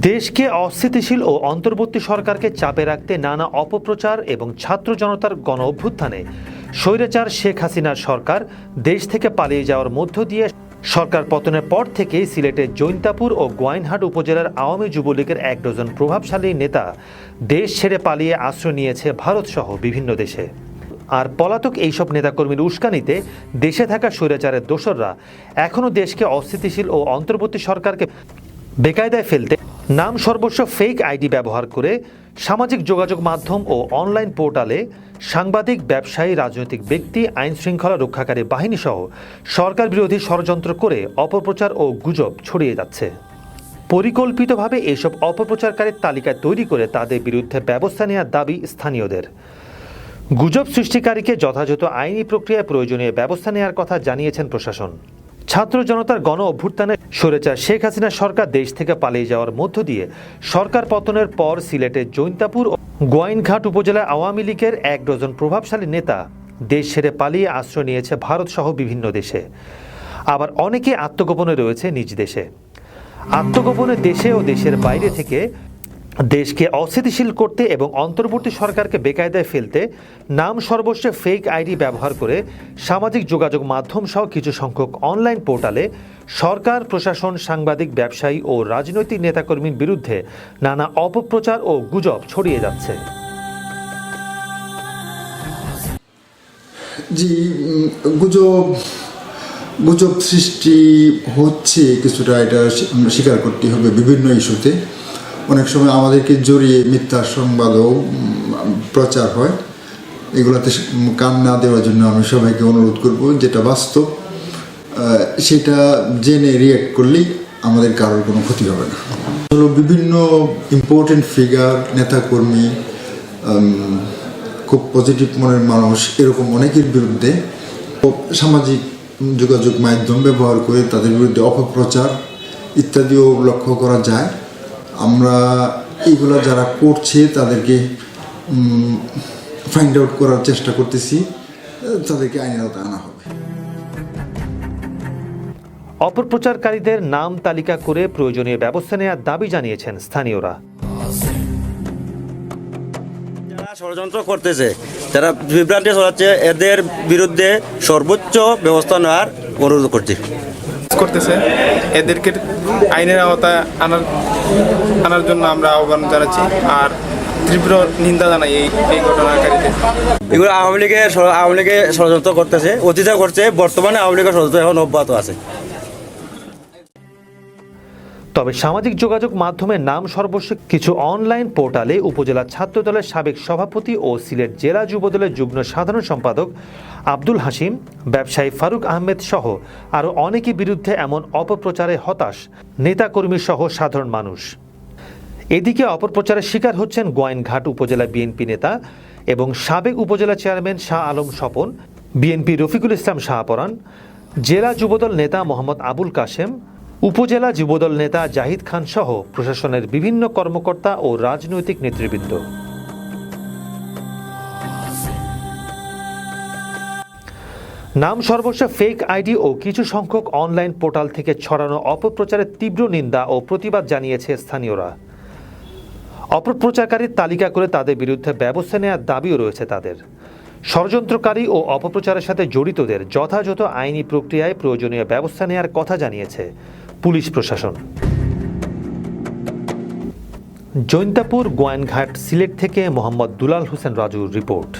দেশকে অস্থিতিশীল ও অন্তর্বর্তী সরকারকে চাপে রাখতে নানা অপপ্রচার এবং ছাত্র জনতার গণ অভ্যুত্থানে স্বৈরাচার শেখ হাসিনার সরকার দেশ থেকে পালিয়ে যাওয়ার মধ্য দিয়ে সরকার পতনের পর থেকেই সিলেটের জৈন্তাপুর ও গোয়াইনহাট উপজেলার আওয়ামী যুবলীগের এক ডজন প্রভাবশালী নেতা দেশ ছেড়ে পালিয়ে আশ্রয় নিয়েছে ভারতসহ বিভিন্ন দেশে। আর পলাতক এইসব নেতাকর্মীর উস্কানিতে দেশে থাকা স্বৈরাচারের দোসররা এখনও দেশকে অস্থিতিশীল ও অন্তর্বর্তী সরকারকে বেকায়দায় ফেলতে নাম সর্বস্ব ফেক আইডি ব্যবহার করে সামাজিক যোগাযোগ মাধ্যম ও অনলাইন পোর্টালে সাংবাদিক, ব্যবসায়ী, রাজনৈতিক ব্যক্তি, আইন শৃঙ্খলা রক্ষাকারী বাহিনী সহ সরকার বিরোধী ষড়যন্ত্র করে অপপ্রচার ও গুজব ছড়িয়ে যাচ্ছে। পরিকল্পিতভাবে এসব অপপ্রচারকারীর তালিকা তৈরি করে তাদের বিরুদ্ধে ব্যবস্থা নেওয়ার দাবি স্থানীয়দের। গুজব সৃষ্টিকারীকে যথাযথ আইনি প্রক্রিয়ায় প্রয়োজনীয় ব্যবস্থা নেওয়ার কথা জানিয়েছেন প্রশাসন। ছাত্র জনতার গণ অভ্যুত্থানে সরেচার শেখ হাসিনা সরকার দেশ থেকে পালিয়ে যাওয়ার মধ্য দিয়ে। সরকার পতনের পর সিলেটের জৈন্তাপুর ও গোয়াইনঘাট উপজেলায় আওয়ামী লীগের এক ডজন প্রভাবশালী নেতা দেশ ছেড়ে পালিয়ে আশ্রয় নিয়েছে ভারত সহ বিভিন্ন দেশে। আবার অনেকে আত্মগোপনে রয়েছে নিজ দেশে। আত্মগোপনে দেশে ও দেশের বাইরে থেকে দেশকে অস্থিতিশীল করতে এবং অন্তর্বর্তী সরকারকে বেকায়দায় ফেলতে নাম সর্বস্ব ফেক আইডি ব্যবহার করে সামাজিক যোগাযোগ মাধ্যম সহ কিছু সংখ্যক অনলাইন পোর্টালে সরকার, প্রশাসন, সাংবাদিক, ব্যবসায়ী ও রাজনৈতিক নেতাকর্মীর বিরুদ্ধে নানা অপপ্রচার ও গুজব ছড়িয়ে যাচ্ছে। জি গুজব গুজব সৃষ্টি হচ্ছে কিছুটা, এটা স্বী- স্বীকার করতে হবে বিভিন্ন ইস্যুতে। অনেক সময় আমাদেরকে জড়িয়ে মিথ্যা সংবাদও প্রচার হয়। এগুলোতে কান না দেওয়ার জন্য আমি সবাইকে অনুরোধ করব যেটা বাস্তব সেটা জেনে রিয়েক্ট করলেই আমাদের কারোর কোনো ক্ষতি হবে না। হলো বিভিন্ন ইম্পর্টেন্ট ফিগার নেতাকর্মী খুব পজিটিভ মনের মানুষ, এরকম অনেকের বিরুদ্ধে সামাজিক যোগাযোগ মাধ্যম ব্যবহার করে তাদের বিরুদ্ধে অপপ্রচার ইত্যাদিও লক্ষ্য করা যায়। আমরা এগুলো যারা করছে তাদেরকে ফাইন্ড আউট করার চেষ্টা করতেছি তাদেরকে আইনের আওতায় আনা হবে। অপপ্রচারকারীদের নাম তালিকা করে প্রয়োজনীয় ব্যবস্থা নেওয়ার দাবি জানিয়েছেন স্থানীয়রা। যারা ষড়যন্ত্র করতেছে যারা বিভ্রান্তি ছড়াচ্ছে এদের বিরুদ্ধে সর্বোচ্চ ব্যবস্থা নেওয়ার অনুরোধ করছি। করতেছে। এদেরকে আইনের আওতায় আনার আনার জন্য আমরা আহ্বান জানাচ্ছি। আর তীব্র নিন্দা জানাই এই এই ঘটনাকারীদের। এগুলো আওয়ামী লীগের আওয়ামী লীগের ষড়যন্ত্র করতেছে অতীতে করছে, বর্তমানে আওয়ামী লীগের ষড়যন্ত্র এখন অব্যাহত আছে। তবে সামাজিক যোগাযোগ মাধ্যমে নাম সর্বস্ব কিছু অনলাইন পোর্টালে উপজেলা ছাত্রদলের সাবেক সভাপতি ও সিলেট জেলা যুবদলের যুগ্ম সাধারণ সম্পাদক আব্দুল হাসিম ব্যবসায়ী ফারুক আহমেদ সহ আরও অনেকের বিরুদ্ধে এমন অপপ্রচারে হতাশ নেতাকর্মী সহ সাধারণ মানুষ। এদিকে অপপ্রচারের শিকার হচ্ছেন গোয়াইনঘাট উপজেলা বিএনপি নেতা এবং সাবেক উপজেলা চেয়ারম্যান শাহ আলম স্বপন, বিএনপি রফিকুল ইসলাম শাহপরান জেলা যুবদল নেতা মোহাম্মদ আবুল কাশেম উপজেলা যুবদল নেতা জাহিদ খান সহ প্রশাসনের বিভিন্ন কর্মকর্তা ও রাজনৈতিক নেতৃবৃন্দ। নাম সর্বস্ব ফেক আইডি ও কিছু সংখ্যক অনলাইন পোর্টাল থেকে ছড়ানো অপপ্রচারের তীব্র নিন্দা ও প্রতিবাদ জানিয়েছে স্থানীয়রা। অপপ্রচারকারীর তালিকা করে তাদের বিরুদ্ধে ব্যবস্থা নেওয়ার দাবিও রয়েছে তাদের। ষড়যন্ত্রকারী ও অপপ্রচারের সাথে জড়িতদের যথাযথ আইনি প্রক্রিয়ায় প্রয়োজনীয় ব্যবস্থা নেওয়ার কথা জানিয়েছে পুলিশ প্রশাসন। জৈন্তাপুর গোয়াইনঘাট সিলেট থেকে মোহাম্মদ দুলাল হোসেন রাজুর রিপোর্ট।